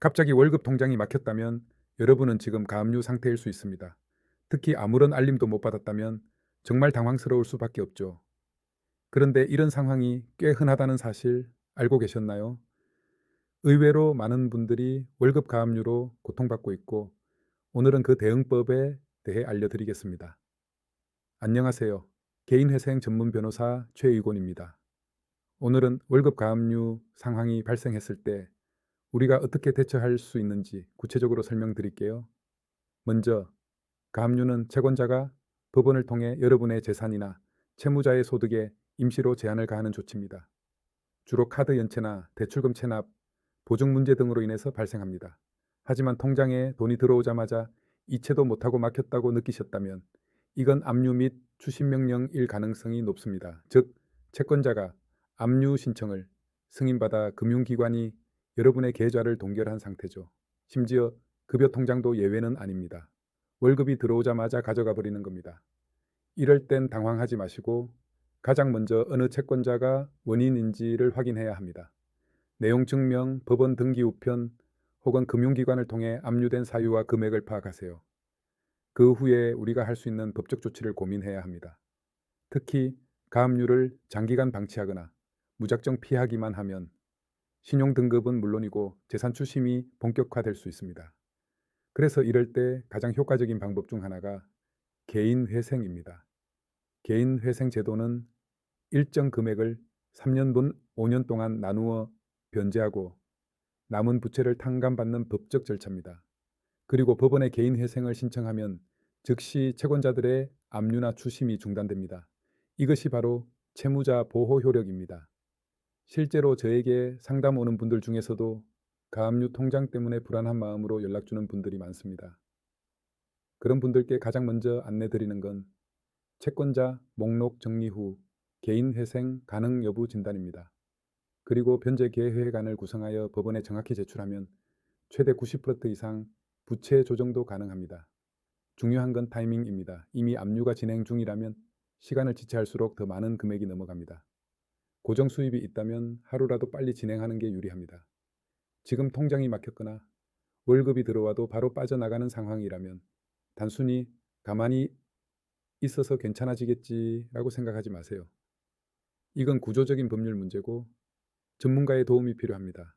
갑자기 월급 통장이 막혔다면 여러분은 지금 가압류 상태일 수 있습니다. 특히 아무런 알림도 못 받았다면 정말 당황스러울 수밖에 없죠. 그런데 이런 상황이 꽤 흔하다는 사실 알고 계셨나요? 의외로 많은 분들이 월급 가압류로 고통받고 있고 오늘은 그 대응법에 대해 알려드리겠습니다. 안녕하세요. 개인회생 전문 변호사 최의곤입니다. 오늘은 월급 가압류 상황이 발생했을 때 우리가 어떻게 대처할 수 있는지 구체적으로 설명드릴게요. 먼저 가압류는 채권자가 법원을 통해 여러분의 재산이나 채무자의 소득에 임시로 제한을 가하는 조치입니다. 주로 카드 연체나 대출금 체납, 보증 문제 등으로 인해서 발생합니다. 하지만 통장에 돈이 들어오자마자 이체도 못하고 막혔다고 느끼셨다면 이건 압류 및 추심 명령일 가능성이 높습니다. 즉, 채권자가 압류 신청을 승인받아 금융기관이 여러분의 계좌를 동결한 상태죠. 심지어 급여 통장도 예외는 아닙니다. 월급이 들어오자마자 가져가 버리는 겁니다. 이럴 땐 당황하지 마시고 가장 먼저 어느 채권자가 원인인지를 확인해야 합니다. 내용 증명, 법원 등기 우편 혹은 금융기관을 통해 압류된 사유와 금액을 파악하세요. 그 후에 우리가 할 수 있는 법적 조치를 고민해야 합니다. 특히 가압류를 장기간 방치하거나 무작정 피하기만 하면 신용 등급은 물론이고 재산 추심이 본격화될 수 있습니다. 그래서 이럴 때 가장 효과적인 방법 중 하나가 개인 회생입니다. 개인 회생 제도는 일정 금액을 3년분 5년 동안 나누어 변제하고 남은 부채를 탕감받는 법적 절차입니다. 그리고 법원에 개인 회생을 신청하면 즉시 채권자들의 압류나 추심이 중단됩니다. 이것이 바로 채무자 보호 효력입니다. 실제로 저에게 상담 오는 분들 중에서도 가압류 통장 때문에 불안한 마음으로 연락 주는 분들이 많습니다. 그런 분들께 가장 먼저 안내 드리는 건 채권자 목록 정리 후 개인 회생 가능 여부 진단입니다. 그리고 변제 계획안을 구성하여 법원에 정확히 제출하면 최대 90% 이상 부채 조정도 가능합니다. 중요한 건 타이밍입니다. 이미 압류가 진행 중이라면 시간을 지체할수록 더 많은 금액이 넘어갑니다. 고정 수입이 있다면 하루라도 빨리 진행하는 게 유리합니다. 지금 통장이 막혔거나 월급이 들어와도 바로 빠져나가는 상황이라면 단순히 가만히 있어서 괜찮아지겠지라고 생각하지 마세요. 이건 구조적인 법률 문제고 전문가의 도움이 필요합니다.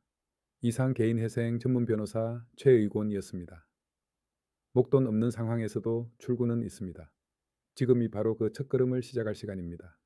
이상 개인회생 전문 변호사 최의곤이었습니다. 목돈 없는 상황에서도 출구는 있습니다. 지금이 바로 그 첫걸음을 시작할 시간입니다.